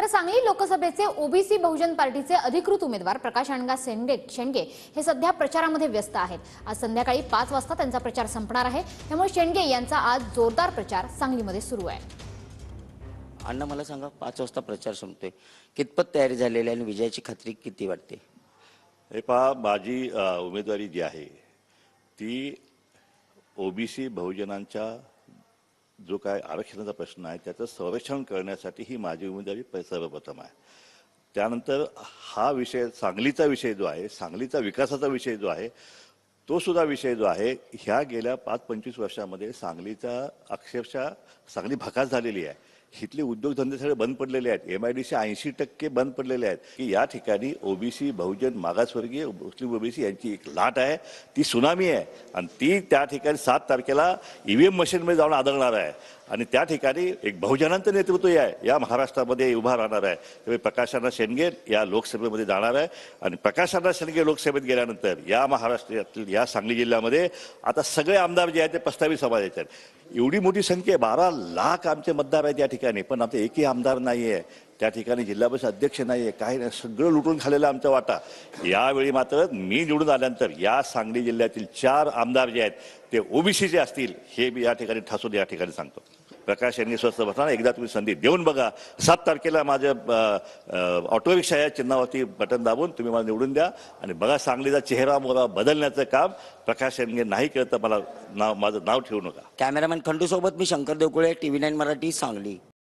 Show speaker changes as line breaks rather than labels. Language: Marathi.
तर सांगली लोकसभेचे ओबीसी बहुजन पार्टीचे अधिकृत उमेदवार प्रकाश अणगा शेंडे शेंडगे हे सध्या प्रचारामध्ये व्यस्त आहेत. आज संध्याकाळी पाच वाजता त्यांचा प्रचार संपणार आहे. त्यामुळे शेंडगे यांचा आज जोरदार प्रचार सांगलीमध्ये सुरू आहे.
अण्णा मला सांगा पाच वाजता प्रचार संपतोय. कितपत तयारी झालेली आहे आणि विजयाची खात्री किती वाटते?
हे पहा माझी उमेदवारी जी आहे ती ओबीसी बहुजनांच्या जो काय आरक्षणाचा प्रश्न आहे त्याचं संरक्षण करण्यासाठी ही माझी उमेदवारी सर्वप्रथम आहे. त्यानंतर हा विषय सांगलीचा विषय जो आहे सांगलीचा विकासाचा विषय जो आहे तो सुद्धा विषय जो आहे ह्या गेल्या पाच पंचवीस वर्षामध्ये सांगलीचा अक्षरशः सांगली भकास झालेली आहे. इथले उद्योगधंदे सगळे बंद पडलेले आहेत. एम आय डी सी ऐंशी टक्के बंद पडलेले आहेत. की या ठिकाणी ओबीसी बहुजन मागासवर्गीय मुस्लिम ओबीसी यांची एक लाट आहे. ती सुनामी आहे. आणि ती त्या ठिकाणी सात तारखेला ईव्हीएम मशीनमध्ये जाऊन आदळणार आहे. आणि त्या ठिकाणी एक बहुजनांचं नेतृत्व आहे. या महाराष्ट्रामध्ये उभा राहणार आहे. त्यामुळे प्रकाशांना शेंडगे या लोकसभेमध्ये जाणार आहे. आणि प्रकाशांना शेंडगे लोकसभेत गेल्यानंतर या महाराष्ट्रातील या सांगली जिल्ह्यामध्ये आता सगळे आमदार जे आहेत ते प्रस्तावित समाजाचे आहेत. एवढी मोठी संख्या आहे. बारा लाख आमचे मतदार आहेत या ठिकाणी. पण आमचे एकही आमदार नाही आहे त्या ठिकाणी जिल्हा परिषद अध्यक्ष नाही आहे काही नाही. सगळं लुटून खाल्लेलं आमचा वाटा. यावेळी मात्र मी निवडून आल्यानंतर या सांगली जिल्ह्यातील चार आमदार जे आहेत ते ओबीसीचे असतील हे मी या ठिकाणी ठासून या ठिकाणी सांगतो. प्रकाश यांनी स्वस्त बसताना एकदा तुम्ही संधी देऊन बघा. सात तारखेला माझ्या ऑटोरिक्षा या चिन्हावरती बटन दाबून तुम्ही मला निवडून द्या. आणि बघा सांगलीचा चेहरा मोरा बदलण्याचं काम प्रकाश यांनी नाही केलं तर मला नाव माझं नाव ठेवू नका.
कॅमेरामॅन खंडूसोबत मी Shankar Devkule T V nine Marathi Sangli.